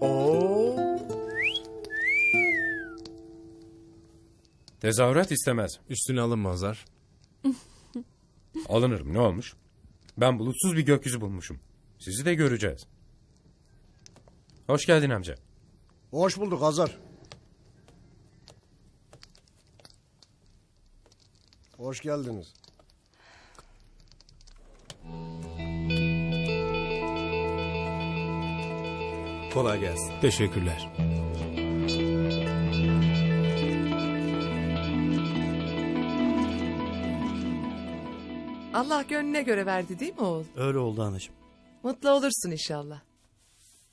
Oo. Tezahürat istemez. Üstüne alınma Hazar. Alınırım ne olmuş? Ben bulutsuz bir gökyüzü bulmuşum. Sizi de göreceğiz. Hoş geldin amca. Hoş bulduk Hazar. Hoş geldiniz. Kolay gelsin. Teşekkürler. Allah gönlüne göre verdi değil mi oğul? Öyle oldu anacığım. Mutlu olursun inşallah.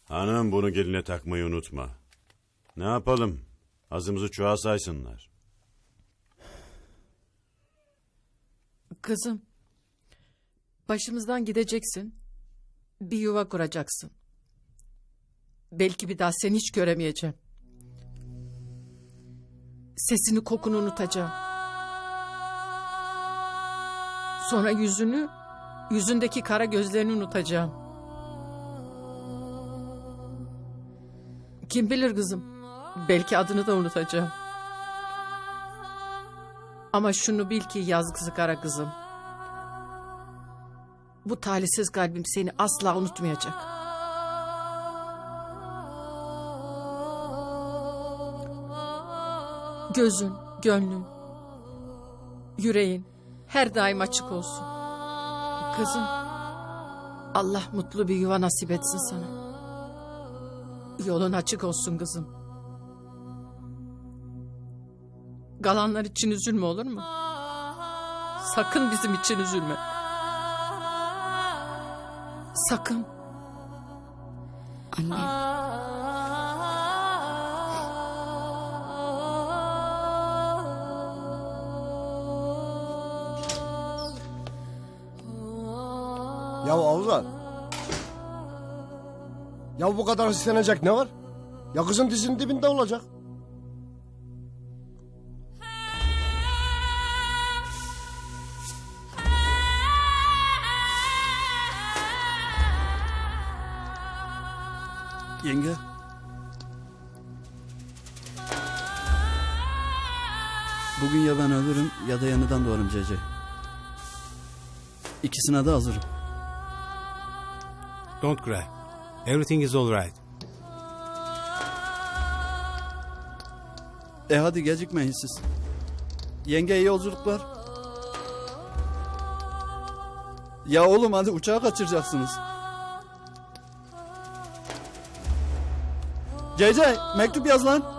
Hanım bunu geline takmayı unutma. Ne yapalım? Azımızı çoğa saysınlar. Kızım, başımızdan gideceksin. Bir yuva kuracaksın. Belki bir daha seni hiç göremeyeceğim. Sesini kokunu unutacağım. Sonra yüzünü, yüzündeki kara gözlerini unutacağım. Kim bilir kızım, belki adını da unutacağım. Ama şunu bil ki yazgısı kara kızım. Bu talihsiz kalbim seni asla unutmayacak. Gözün, gönlün, yüreğin her daim açık olsun. Kızım, Allah mutlu bir yuva nasip etsin sana. Yolun açık olsun kızım. Galanlar için üzülme olur mu? Sakın bizim için üzülme. Sakın. Anne. Ya Avuzar. Ya bu kadar istenecek ne var? Ya kızın dizinin dibinde olacak. Yenge. Bugün ya ben ölürüm ya da yeniden doğarım Cece. İkisine de hazırım. Don't cry. Everything is all right. E hadi gecikmeyin siz. Yenge iyi yolculuklar. Ya oğlum hadi uçağı kaçıracaksınız. Cece mektup yaz lan.